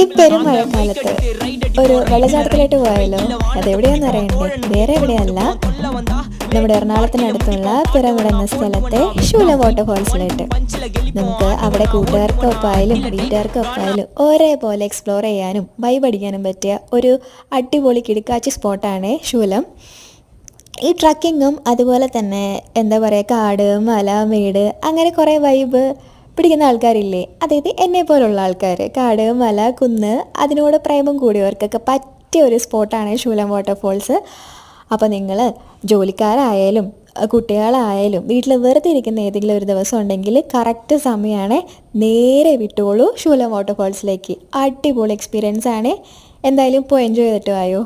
ഈ പെരുമഴക്കാലത്ത് ഒരു വെള്ളച്ചാട്ടത്തിലോട്ട് പോയാലോ? അതെവിടെയാന്ന് അറിയണ്ടേ? വേറെ എവിടെയല്ല. നമ്മുടെ എറണാകുളത്തിനടുത്തുള്ള പിറവിട എന്ന സ്ഥലത്തെ ശൂല വാട്ടർഫോൾസിലോട്ട്. നമുക്ക് അവിടെ കൂട്ടുകാർക്കൊപ്പായാലും വീട്ടുകാർക്കൊപ്പായാലും ഒരേപോലെ എക്സ്പ്ലോർ ചെയ്യാനും വൈബ് അടിക്കാനും പറ്റിയ ഒരു അടിപൊളി കിടക്കാച്ചി സ്പോട്ടാണ് ശൂലം ഈ ട്രക്കിങ്ങും അതുപോലെ തന്നെ എന്താ പറയുക കാട് മല മേട് അങ്ങനെ കുറേ വൈബ് പിടിക്കുന്ന ആൾക്കാരില്ലേ? അതായത് എന്നെ പോലുള്ള ആൾക്കാർ കാട് മല കുന്ന് അതിനോട് പ്രേമം കൂടിയവർക്കൊക്കെ പറ്റിയ ഒരു സ്പോട്ടാണ് ശൂലം വാട്ടർഫോൾസ്. അപ്പോൾ നിങ്ങൾ ജോലിക്കാരായാലും കുട്ടികളായാലും വീട്ടിൽ വെറുതെ ഇരിക്കുന്ന ഏതെങ്കിലും ഒരു ദിവസം ഉണ്ടെങ്കിൽ കറക്റ്റ് സമയമാണ് നേരെ വിട്ടോളൂ ശൂലം വാട്ടർഫോൾസിലേക്ക്. അടിപൊളി എക്സ്പീരിയൻസ് ആണ്. എന്തായാലും പോയി എൻജോയ് ചെയ്തിട്ട് വായോ?